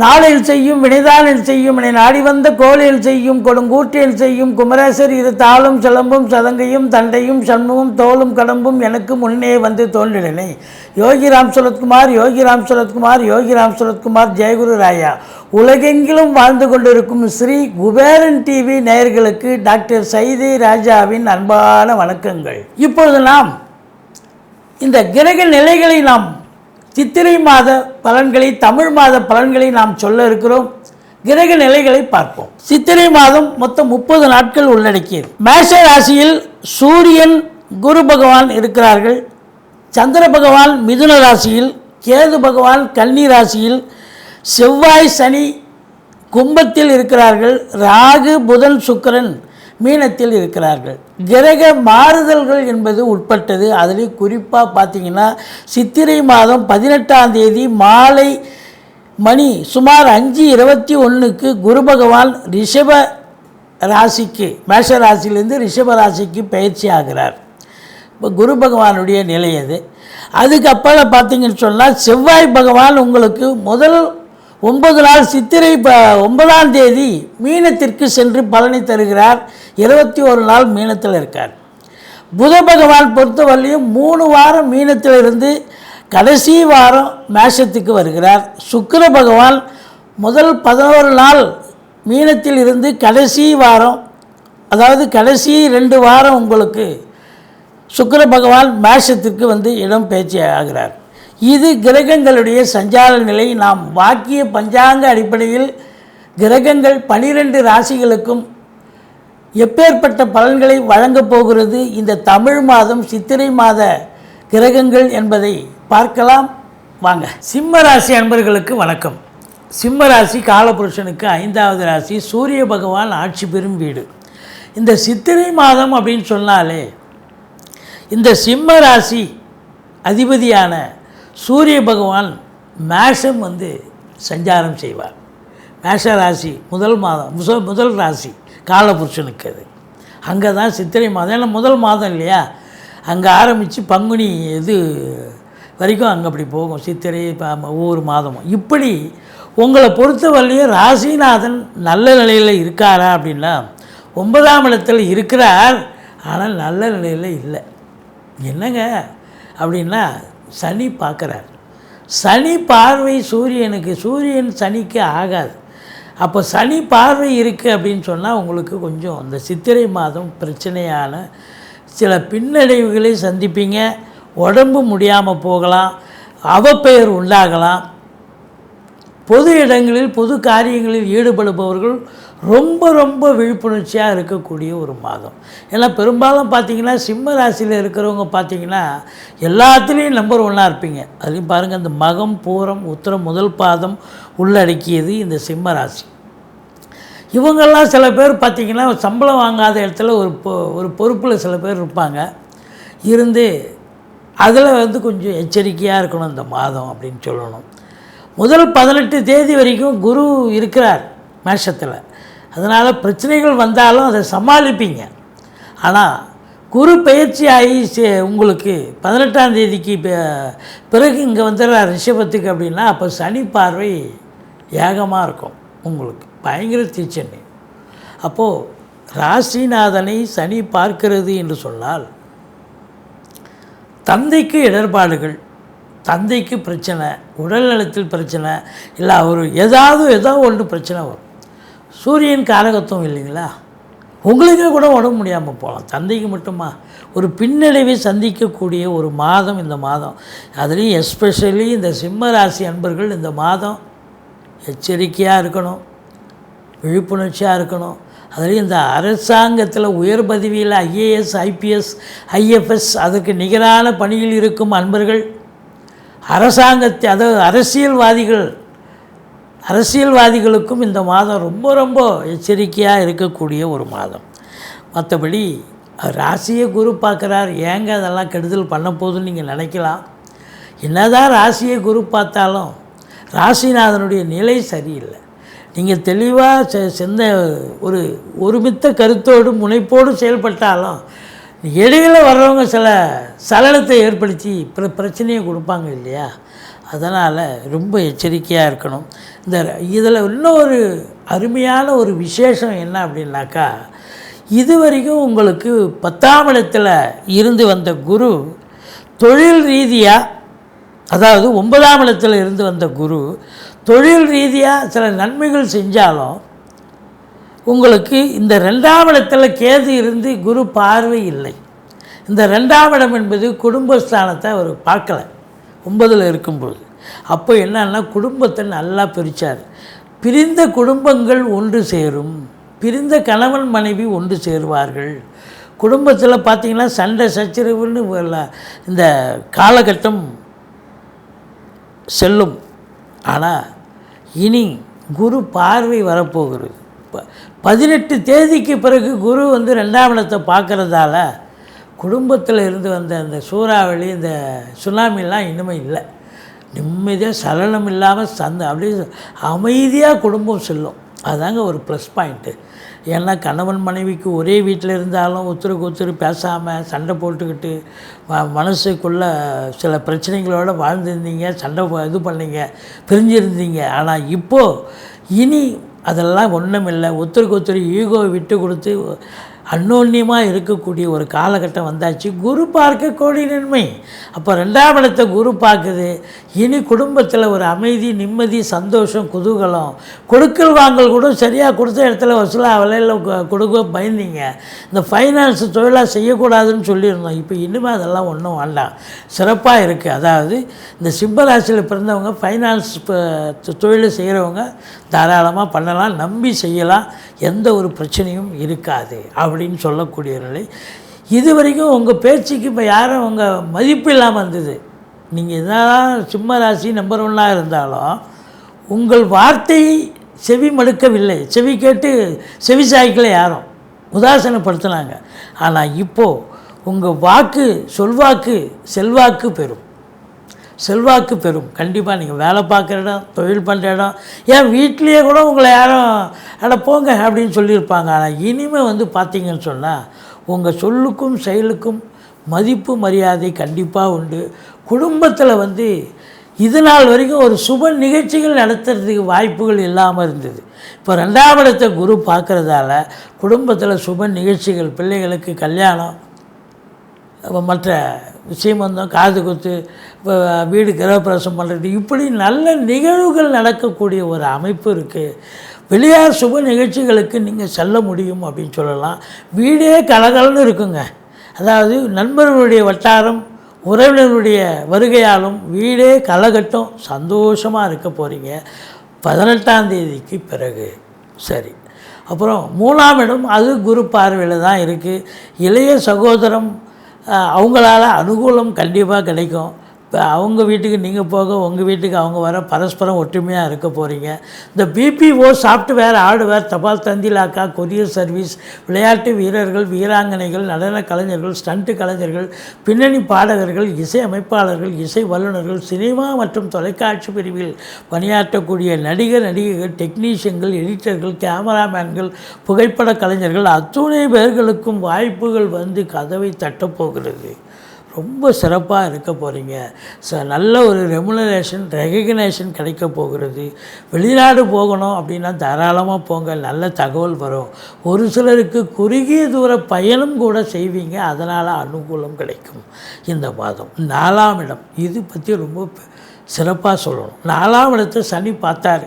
நாளில் செய்யும் வினைதானில் செய்யும் வினை நாடி வந்த கோளில் செய்யும் கொடுங்கூற்றில் செய்யும் குமரேசர் இரு தாளும் சிலம்பும் சதங்கையும் தண்டையும் சண்முகம் தோளும் கடம்பும் எனக்கு முன்னே வந்து தோன்றினேன். யோகிராம் சுரத்குமார் யோகிராம் சுரத்குமார் யோகி ராம் சுரத்குமார் ஜெயகுரு ராயா. உலகெங்கிலும் வாழ்ந்து கொண்டிருக்கும் ஸ்ரீ குபேரன் டிவி நேயர்களுக்கு டாக்டர் சைதை ராஜாவின் அன்பான வணக்கங்கள். இப்பொழுது நாம் இந்த கிரக நிலைகளை நாம் சித்திரை மாத பலன்களை தமிழ் மாத பலன்களை நாம் சொல்ல இருக்கிறோம். கிரக நிலைகளை பார்ப்போம். சித்திரை மாதம் மொத்தம் முப்பது நாட்கள் உள்ளடக்கியது. மேஷ ராசியில் சூரியன் குரு பகவான் இருக்கிறார்கள். சந்திர பகவான் மிதுன ராசியில் கேது பகவான் கன்னி ராசியில் செவ்வாய் சனி கும்பத்தில் இருக்கிறார்கள். ராகு புதன் சுக்கிரன் மீனத்தில் இருக்கிறார்கள். கிரக மாறுதல்கள் என்பது உட்பட்டது. அதில் குறிப்பாக பார்த்தீங்கன்னா சித்திரை மாதம் பதினெட்டாம் தேதி மாலை மணி சுமார் அஞ்சு இருபத்தி ஒன்றுக்கு குரு பகவான் ரிஷப ராசிக்கு மேஷ ராசியிலேருந்து ரிஷப ராசிக்கு பயிற்சி ஆகிறார். இப்போ குரு பகவானுடைய நிலை அது. அதுக்கப்புறம் பார்த்தீங்கன்னு சொன்னால் செவ்வாய் பகவான் உங்களுக்கு முதல் ஒன்பது நாள் சித்திரை ப ஒன்பதாம் தேதி மீனத்திற்கு சென்று பலனை தருகிறார். இருபத்தி ஒரு நாள் மீனத்தில் இருக்கார். புத பகவான் பொறுத்தவரையும் மூணு வாரம் மீனத்தில் இருந்து கடைசி வாரம் மேஷத்துக்கு வருகிறார். சுக்கர பகவான் முதல் பதினோரு நாள் மீனத்தில் இருந்து கடைசி வாரம் அதாவது கடைசி ரெண்டு வாரம் உங்களுக்கு சுக்கர பகவான் மேஷத்திற்கு வந்து இடம் பேச்சு ஆகிறார். இது கிரகங்களுடைய சஞ்சார நிலை. நாம் வாக்கிய பஞ்சாங்க அடிப்படையில் கிரகங்கள் பனிரெண்டு ராசிகளுக்கும் எப்பேற்பட்ட பலன்களை வழங்கப் போகிறது. இந்த தமிழ் மாதம் சித்திரை மாத கிரகங்கள் என்பதை பார்க்கலாம். வாங்க. சிம்ம ராசி அன்பர்களுக்கு வணக்கம். சிம்ம ராசி காலபுருஷனுக்கு ஐந்தாவது ராசி. சூரிய பகவான் ஆட்சி பெறும் வீடு. இந்த சித்திரை மாதம் அப்படின்னு சொன்னாலே இந்த சிம்ம ராசி அதிபதியான சூரிய பகவான் மேஷம் வந்து சஞ்சாரம் செய்வார். மேஷ ராசி முதல் மாதம் முதல் முதல் ராசி காலபுருஷனுக்கு அது. அங்கே தான் சித்திரை மாதம். ஏன்னா முதல் மாதம் இல்லையா? அங்கே ஆரம்பித்து பங்குனி இது வரைக்கும் அங்கே அப்படி போகும். சித்திரை ஒவ்வொரு மாதமும். இப்படி உங்களை பொறுத்தவரையிலையும் ராசிநாதன் நல்ல நிலையில் இருக்காரா அப்படின்னா ஒன்பதாம் இடத்தில் இருக்கிறார் ஆனால் நல்ல நிலையில் இல்லை. என்னங்க அப்படின்னா சனி பார்க்குறார். சனி பார்வை சூரியனுக்கு சூரியன் சனிக்கு ஆகாது. அப்போ சனி பார்வை இருக்குது அப்படின்னு சொன்னால் உங்களுக்கு கொஞ்சம் அந்த சித்திரை மாதம் பிரச்சனையான சில பின்னடைவுகளை சந்திப்பீங்க. உடம்பு முடியாமல் போகலாம். அவப்பெயர் உண்டாகலாம். பொது இடங்களில் பொது காரியங்களில் ஈடுபடுபவர்கள் ரொம்ப ரொம்ப விழிப்புணர்ச்சியாக இருக்கக்கூடிய ஒரு மாதம். ஏன்னா பெரும்பாலும் பார்த்தீங்கன்னா சிம்ம ராசியில் இருக்கிறவங்க பார்த்தீங்கன்னா எல்லாத்துலேயும் நம்பர் ஒன்னாக இருப்பீங்க. அதுலேயும் பாருங்கள் இந்த மகம் பூரம் உத்திரம் முதல் பாதம் உள்ளடக்கியது இந்த சிம்ம ராசி. இவங்கெல்லாம் சில பேர் பார்த்திங்கன்னா சம்பளம் வாங்காத இடத்துல ஒரு பொ ஒரு பொறுப்பில் சில பேர் இருப்பாங்க. இருந்து அதில் வந்து கொஞ்சம் எச்சரிக்கையாக இருக்கணும் இந்த மாதம் அப்படின்னு சொல்லணும். முதல் பதினெட்டு தேதி வரைக்கும் குரு இருக்கிறார் மேஷத்தில். அதனால் பிரச்சனைகள் வந்தாலும் அதை சமாளிப்பீங்க. ஆனால் குரு பயிற்சி ஆகி சே- உங்களுக்கு பதினெட்டாம் தேதிக்கு பிறகு இங்கே வந்துடுறார் ரிஷபத்துக்கு அப்படின்னா அப்போ சனி பார்வை ஏகமாக இருக்கும் உங்களுக்கு. பயங்கர தீச்சனை அப்போது ராசிநாதனை சனி பார்க்கிறது என்று சொன்னால் தந்தைக்கு இடர்பாடுகள் தந்தைக்கு பிரச்சனை உடல் நலத்தில் பிரச்சனை இல்லை அவர் ஏதாவது ஏதோ ஒன்று பிரச்சனை வரும். சூரியன் காரகத்துவம் இல்லைங்களா? உங்களுக்கே கூட உடம்பு முடியாமல் போகலாம். தந்தைக்கு மட்டுமா? ஒரு பின்னடைவை சந்திக்கக்கூடிய ஒரு மாதம் இந்த மாதம். அதுலேயும் எஸ்பெஷலி இந்த சிம்ம ராசி அன்பர்கள் இந்த மாதம் எச்சரிக்கையாக இருக்கணும் விழிப்புணர்ச்சியாக இருக்கணும். அதுலேயும் இந்த அரசாங்கத்தில் உயர் பதவியில் ஐஏஎஸ் ஐபிஎஸ் ஐஎஃப்எஸ் அதுக்கு நிகரான பணியில் இருக்கும் அன்பர்கள் அரசாங்கத்தை அதாவது அரசியல்வாதிகள் அரசியல்வாதிகளுக்கும் இந்த மாதம் ரொம்ப ரொம்ப எச்சரிக்கையாக இருக்கக்கூடிய ஒரு மாதம். மற்றபடி ராசியை குரு பார்க்குறார். ஏங்க அதெல்லாம் கெடுதல் பண்ண போகுதுன்னு நீங்கள் நினைக்கலாம். என்னதான் ராசியை குரு பார்த்தாலும் ராசிநாதனுடைய நிலை சரியில்லை. நீங்கள் தெளிவாக செ- செந்த ஒரு ஒருமித்த கருத்தோடு முனைப்போடு செயல்பட்டாலும் இடையில வர்றவங்க சில சலனத்தை ஏற்படுத்தி பிற பிரச்சனையை கொடுப்பாங்க இல்லையா? அதனால் ரொம்ப எச்சரிக்கையாக இருக்கணும். இந்த இதில் இன்னொரு அருமையான ஒரு விசேஷம் என்ன அப்படின்னாக்கா இது வரைக்கும் உங்களுக்கு பத்தாம் இடத்தில் இருந்து வந்த குரு தொழில் ரீதியாக அதாவது ஒன்பதாம் இடத்துல இருந்து வந்த குரு தொழில் ரீதியாக சில நன்மைகள் செஞ்சாலும் உங்களுக்கு இந்த ரெண்டாம் இடத்துல கேது இருந்து குரு பார்வை இல்லை. இந்த ரெண்டாம் இடம் என்பது குடும்பஸ்தானத்தை அவர் பார்க்கல. ஒன்பதில் இருக்கும்போது. அப்போ என்னன்னா குடும்பத்தை நல்லா பிரித்தார் பிரிந்த குடும்பங்கள் ஒன்று சேரும். பிரிந்த கணவன் மனைவி ஒன்று சேருவார்கள். குடும்பத்தில் பார்த்தீங்கன்னா சண்டை சச்சரவுன்னு இந்த காலகட்டம் செல்லும். ஆனால் இனி குரு பார்வை வரப்போகிறது. பதினெட்டு தேதிக்கு பிறகு குரு வந்து ரெண்டாம் இடத்தை பார்க்குறதால குடும்பத்தில் இருந்து வந்த அந்த சூறாவளி இந்த சுனாமிலாம் இன்னுமே இல்லை. நிம்மதியாக சலனம் இல்லாமல் சந்த அப்படியே அமைதியாக குடும்பம் செல்லும். அதாங்க ஒரு ப்ளஸ் பாயிண்ட்டு ஏன்னா கணவன் மனைவிக்கு ஒரே வீட்டில் இருந்தாலும் ஒத்துருக்கு ஒத்துரு பேசாமல் சண்டை போட்டுக்கிட்டு மனசுக்குள்ளே மனசுக்குள்ள சில பிரச்சனைகளோடு வாழ்ந்துருந்தீங்க சண்டை இது பண்ணீங்க பிரிஞ்சிருந்தீங்க. ஆனால் இப்போது இனி அதெல்லாம் ஒன்றும் இல்லை ஒருத்தருக்கு ஒருத்தர் ஈகோ விட்டு கொடுத்து அன்னோன்யமாக இருக்கக்கூடிய ஒரு காலகட்டம் வந்தாச்சு. குரு பார்க்க கோடி நன்மை. அப்போ ரெண்டாம் இடத்தை குரு பார்க்குது. இனி குடும்பத்தில் ஒரு அமைதி நிம்மதி சந்தோஷம் குதூகலம். கொடுக்கல் வாங்கல் கூட சரியாக கொடுத்த இடத்துல வசூலாக விலையில் கொடுக்க பயந்தீங்க. இந்த ஃபைனான்ஸ் தொழிலாக செய்யக்கூடாதுன்னு சொல்லியிருந்தோம். இப்போ இனிமேல் அதெல்லாம் ஒன்றும் வேண்டாம். சிறப்பாக இருக்குது அதாவது இந்த சிம்பராசியில் பிறந்தவங்க ஃபைனான்ஸ் தொழில் செய்கிறவங்க தாராளமாக பண்ணலாம். நம்பி செய்யலாம். எந்த ஒரு பிரச்சனையும் இருக்காது. அப்படின்னு சொல்லக்கூடிய நிலை இது வரைக்கும் உங்கள் பேச்சுக்கு இப்போ யாரும் உங்கள் மதிப்பு இல்லாமல் இருந்தது நீங்கள் என்னதான் சிம்ம ராசி நம்பர் ஒன்னாக இருந்தாலும் உங்கள் வார்த்தை செவி மடுக்கவில்லை. செவி கேட்டு செவி சாய்க்கலை யாரும். உதாசனப்படுத்தினாங்க. ஆனால் இப்போது உங்கள் வாக்கு சொல்வாக்கு செல்வாக்கு பெறும். செல்வாக்கு பெறும். கண்டிப்பாக நீங்கள் வேலை பார்க்குற இடம் தொழில் பண்ணுற இடம் ஏன் வீட்லேயே கூட உங்களை யாரும் அட போங்க அப்படின்னு சொல்லியிருப்பாங்க. ஆனால் இனிமேல் வந்து பார்த்தீங்கன்னு சொன்னால் உங்கள் சொல்லுக்கும் செயலுக்கும் மதிப்பு மரியாதை கண்டிப்பாக உண்டு. குடும்பத்தில் வந்து இது நாள் வரைக்கும் ஒரு சுப நிகழ்ச்சிகள் நடத்துறதுக்கு வாய்ப்புகள் இல்லாமல் இருந்தது. இப்போ ரெண்டாம் இடத்தை குரு பார்க்குறதால குடும்பத்தில் சுப நிகழ்ச்சிகள் பிள்ளைகளுக்கு கல்யாணம் மற்ற சீமந்தம் காது குத்து இப்போ வீடு கிரகப்பிரவேசம் பண்ணுறது இப்படி நல்ல நிகழ்வுகள் நடக்கக்கூடிய ஒரு அமைப்பு இருக்குது வெளியார் சுப நிகழ்ச்சிகளுக்கு நீங்கள் செல்ல முடியும் அப்படின்னு சொல்லலாம். வீடே கலகலன்னு இருக்குங்க. அதாவது நண்பர்களுடைய வட்டாரம் உறவினருடைய வருகையாலும் வீடே கலகட்டும் சந்தோஷமாக இருக்க போகிறீங்க பதினெட்டாம் தேதிக்கு பிறகு. சரி. அப்புறம் மூணாம் இடம் அது குரு பார்வையில் தான் இருக்குது இளைய சகோதரம் அவங்களால அனுகூலம் கண்டிப்பாக கிடைக்கும். இப்போ அவங்க வீட்டுக்கு நீங்கள் போக உங்கள் வீட்டுக்கு அவங்க வர பரஸ்பரம் ஒற்றுமையாக இருக்க போகிறீங்க இந்த பிபிஓ சாஃப்ட்வேர் ஹார்ட்வேர் தபால் தந்திலாக்கா கொரியர் சர்வீஸ் விளையாட்டு வீரர்கள் வீராங்கனைகள் நடன கலைஞர்கள் ஸ்டண்ட்டு கலைஞர்கள் பின்னணி பாடகர்கள் இசை அமைப்பாளர்கள் இசை வல்லுநர்கள் சினிமா மற்றும் தொலைக்காட்சி பிரிவில் பணியாற்றக்கூடிய நடிகர் நடிகைகள் டெக்னீஷியன்கள் எடிட்டர்கள் கேமராமேன்கள் புகைப்பட கலைஞர்கள் அத்துணை பேர்களுக்கும் வாய்ப்புகள் வந்து கதவை தட்டப்போகிறது ரொம்ப சிறப்பாக இருக்க போகிறீங்க ச நல்ல ஒரு ரெமுனரேஷன் ரெகக்னேஷன் கிடைக்க போகிறது. வெளிநாடு போகணும் அப்படின்னா தாராளமாக போங்க. நல்ல தகவல் வரும். ஒரு சிலருக்கு குறுகிய தூர பயணம் கூட செய்வீங்க. அதனால் அனுகூலம் கிடைக்கும் இந்த மாதம். நாலாம் இடம். இது பற்றி ரொம்ப சிறப்பாக சொல்லணும். நாலாம் இடத்தை சனி பார்த்தாரு.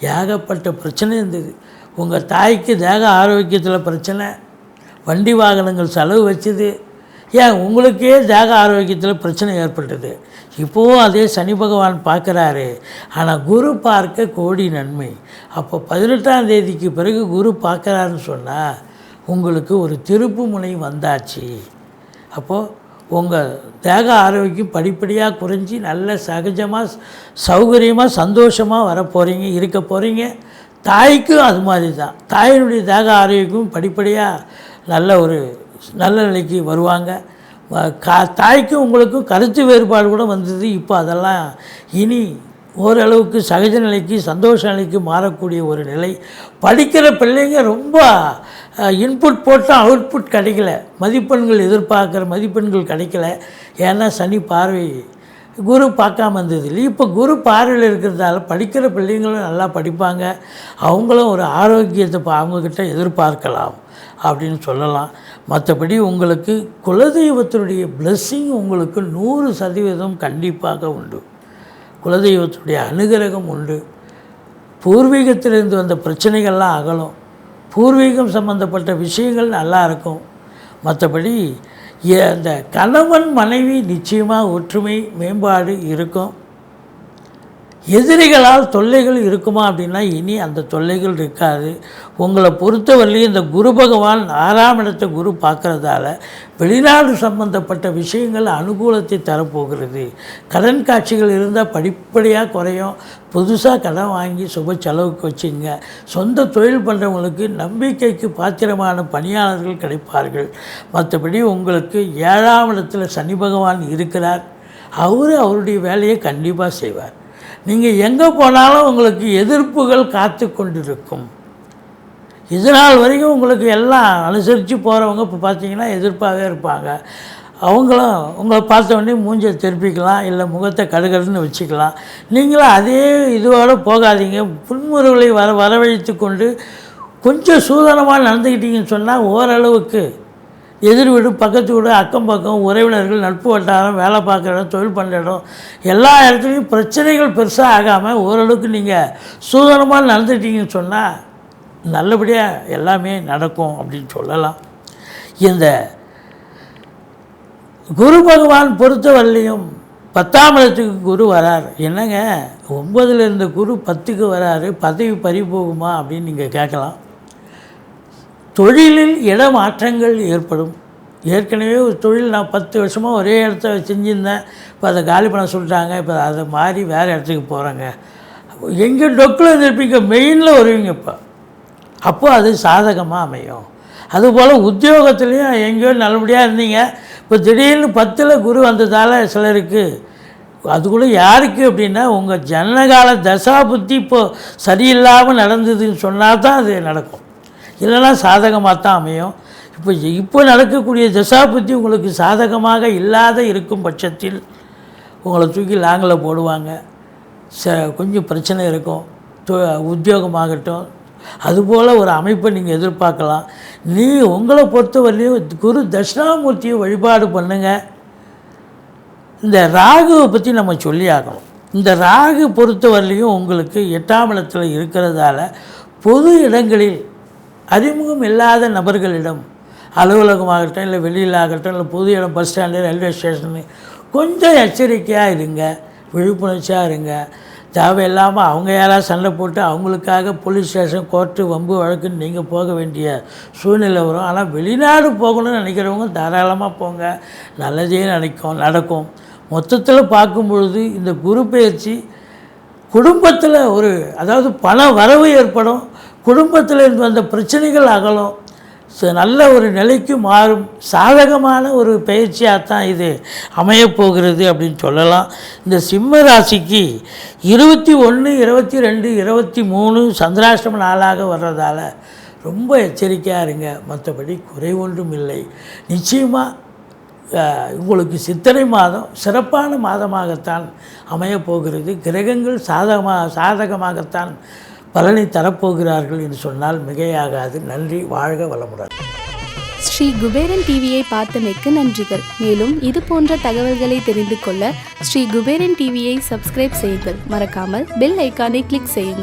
ஏகப்பட்ட பிரச்சனை இருந்தது. உங்கள் தாய்க்கு தேக ஆரோக்கியத்தில் பிரச்சனை. வண்டி வாகனங்கள் செலவு வச்சுது. ஏன் உங்களுக்கே தேக ஆரோக்கியத்தில் பிரச்சனை ஏற்பட்டது. இப்போவும் அதே சனி பகவான் பார்க்குறாரு. ஆனால் குரு பார்க்க கோடி நன்மை. அப்போ பதினெட்டாம் தேதிக்கு பிறகு குரு பார்க்குறாருன்னு சொன்னால் உங்களுக்கு ஒரு திருப்பு முனை வந்தாச்சு. அப்போது உங்கள் தேக ஆரோக்கியம் படிப்படியாக குறைஞ்சி நல்ல சகஜமாக சௌகரியமாக சந்தோஷமாக வர போகிறீங்க இருக்க போகிறீங்க தாய்க்கும் அது மாதிரி தான் தாயினுடைய தேக ஆரோக்கியம் படிப்படியாக நல்ல ஒரு நல்ல நிலைக்கு வருவாங்க. கா தாய்க்கும் உங்களுக்கும் கருத்து வேறுபாடு கூட வந்தது. இப்போ அதெல்லாம் இனி ஓரளவுக்கு சகஜ நிலைக்கு சந்தோஷ நிலைக்கு மாறக்கூடிய ஒரு நிலை. படிக்கிற பிள்ளைங்க ரொம்ப இன்புட் போட்டால் அவுட்புட் கிடைக்கல. மதிப்பெண்கள் எதிர்பார்க்குற மதிப்பெண்கள் கிடைக்கல. ஏன்னா சனி பார்வை குரு பார்க்காம இருந்தது இல்லை இப்போ குரு பார்வையில் இருக்கிறதால படிக்கிற பிள்ளைங்களும் நல்லா படிப்பாங்க. அவங்களும் ஒரு ஆரோக்கியத்தை அவங்கக்கிட்ட எதிர்பார்க்கலாம் அப்படின்னு சொல்லலாம். மற்றபடி உங்களுக்கு குலதெய்வத்தினுடைய blessing உங்களுக்கு நூறு சதவீதம் கண்டிப்பாக உண்டு. குலதெய்வத்துடைய அனுகிரகம் உண்டு. பூர்வீகத்திலிருந்து வந்த பிரச்சனைகள்லாம் அகலும். பூர்வீகம் சம்மந்தப்பட்ட விஷயங்கள் நல்லா இருக்கும். மற்றபடி இந்த அந்த கணவன் மனைவி நிச்சயமாக ஒற்றுமை மேம்பாடு இருக்கும். எதிரிகளால் தொல்லைகள் இருக்குமா அப்படின்னா இனி அந்த தொல்லைகள் இருக்காது. உங்களை பொறுத்தவரையிலையும் இந்த குரு பகவான் ஆறாம் இடத்தை குரு பார்க்குறதால வெளிநாடு சம்பந்தப்பட்ட விஷயங்கள் அனுகூலத்தை தரப்போகிறது. கடன் காட்சிகள் இருந்தால் படிப்படியாக குறையும். புதுசாக கடன் வாங்கி சுப செலவுக்கு வச்சுங்க. சொந்த தொழில் பண்ணுறவங்களுக்கு நம்பிக்கைக்கு பாத்திரமான பணியாளர்கள் கிடைப்பார்கள். மற்றபடி உங்களுக்கு ஏழாம் இடத்துல சனி பகவான் இருக்கிறார். அவர் அவருடைய வேலையை கண்டிப்பாக செய்வார். நீங்கள் எங்கே போனாலும் உங்களுக்கு எதிர்ப்புகள் காத்து கொண்டிருக்கும். இதனால் வரைக்கும் உங்களுக்கு எல்லாம் அனுசரித்து போகிறவங்க இப்போ பார்த்தீங்கன்னா எதிர்ப்பாகவே இருப்பாங்க. அவங்களும் உங்களை பார்த்த உடனே மூஞ்சை திருப்பிக்கலாம் இல்லை முகத்தை கடுகடுன்னு வச்சுக்கலாம். நீங்களும் அதே இதுவோடு போகாதீங்க. புன்முறுகளை வர வரவழைத்து கொண்டு கொஞ்சம் சூதனமாக நடந்துக்கிட்டீங்கன்னு சொன்னால் ஓரளவுக்கு எதிர் வீடு பக்கத்து வீடு அக்கம் பக்கம் உறவினர்கள் நட்பு வட்டாரம் வேலை பார்க்குற இடம் தொழில் பண்ணுற இடம் எல்லா இடத்துலையும் பிரச்சனைகள் பெருசாக ஆகாமல் ஓரளவுக்கு நீங்கள் சூதனமாக நடந்துட்டீங்கன்னு சொன்னால் நல்லபடியாக எல்லாமே நடக்கும் அப்படின்னு சொல்லலாம். இந்த குரு பகவான் பொறுத்தவரையிலையும் பத்தாம் இடத்துக்கு குரு வரார். என்னங்க? ஒன்பதுல இருந்த குரு பத்துக்கு வராரு. பதவி பறி போகுமா அப்படின்னு நீங்கள் கேட்கலாம். தொழிலில் இடமாற்றங்கள் ஏற்படும். ஏற்கனவே ஒரு தொழில் நான் பத்து வருஷமாக ஒரே இடத்த செஞ்சுருந்தேன். இப்போ அதை காலி பண்ண சொல்லிட்டாங்க. இப்போ அதை மாதிரி வேறு இடத்துக்கு போகிறாங்க எங்கே டொக்கில் இருப்பீங்க மெயினில் வருவீங்க இப்போ. அப்போ அது சாதகமாக அமையும். அதுபோல் உத்தியோகத்துலேயும் எங்கேயோ நல்லபடியாக இருந்தீங்க. இப்போ திடீர்னு பத்தில் குரு வந்ததால் சிலருக்கு அது கூட யாருக்கு அப்படின்னா உங்கள் ஜனகால தசா புத்தி இப்போது சரியில்லாமல் நடந்ததுன்னு சொன்னால் தான் அது நடக்கும். இல்லைன்னா சாதகமாக தான் அமையும். இப்போ இப்போ நடக்கக்கூடிய தசா புத்தி உங்களுக்கு சாதகமாக இல்லாத இருக்கும் பட்சத்தில் உங்களை தூக்கி லாங்கில் போடுவாங்க. ச கொஞ்சம் பிரச்சனை இருக்கும். உத்தியோகமாகட்டும். அதுபோல் ஒரு அமைப்பை நீங்கள் எதிர்பார்க்கலாம். நீ உங்களை பொறுத்தவரையிலையும் குரு தட்சிணாமூர்த்தியை வழிபாடு பண்ணுங்கள் இந்த ராகுவை பற்றி நம்ம சொல்லி ஆகணும். இந்த ராகு பொறுத்தவரையிலையும் உங்களுக்கு எட்டாம் இடத்தில் இருக்கிறதால பொது இடங்களில் அறிமுகம் இல்லாத நபர்களிடம் அலுவலகமாகட்டும் இல்லை வெளியில் ஆகட்டும் இல்லை புது இடம் பஸ் ஸ்டாண்டு ரயில்வே ஸ்டேஷனு கொஞ்சம் எச்சரிக்கையாக இருங்க விழிப்புணர்ச்சியாக இருங்க. தேவையில்லாமல் அவங்க யாராவது சண்டை போட்டு அவங்களுக்காக போலீஸ் ஸ்டேஷன் கோர்ட்டு வம்பு வழக்குன்னு நீங்கள் போக வேண்டிய சூழ்நிலை வரும். ஆனால் வெளிநாடு போகணும்னு நினைக்கிறவங்க தாராளமாக போங்க. நல்லதே நினைக்கும் நடக்கும். மொத்தத்தில் பார்க்கும் பொழுது இந்த குரு பயிற்சி குடும்பத்தில் ஒரு அதாவது பண வரவு ஏற்படும். குடும்பத்தில் இருந்து வந்த பிரச்சனைகள் அகலும். ச- நல்ல ஒரு நிலைக்கு மாறும். சாதகமான ஒரு பயிற்சியாக தான் இது அமையப்போகிறது அப்படின்னு சொல்லலாம். இந்த சிம்ம ராசிக்கு இருபத்தி ஒன்று இருபத்தி ரெண்டு இருபத்தி மூணு சந்திராஷ்டம நாளாக வர்றதால ரொம்ப எச்சரிக்கையாக இருங்க. மற்றபடி குறை ஒன்றும் இல்லை. நிச்சயமாக உங்களுக்கு சித்திரை மாதம் சிறப்பான மாதமாகத்தான் அமையப்போகிறது. கிரகங்கள் சாதகமாக சாதகமாகத்தான் பலனை தரப்போகிறார்கள் என்று சொன்னால் மிகையாகாது. நன்றி வாழ்க வளமுடன். ஸ்ரீ குபேரன் டிவியை பார்த்தமைக்கு நன்றிகள். மேலும் இது போன்ற தகவல்களை தெரிந்து கொள்ள ஸ்ரீ குபேரன் டிவியை சப்ஸ்கிரைப் செய்யுங்கள். மறக்காமல் பெல் ஐக்கானை கிளிக் செய்யுங்கள்.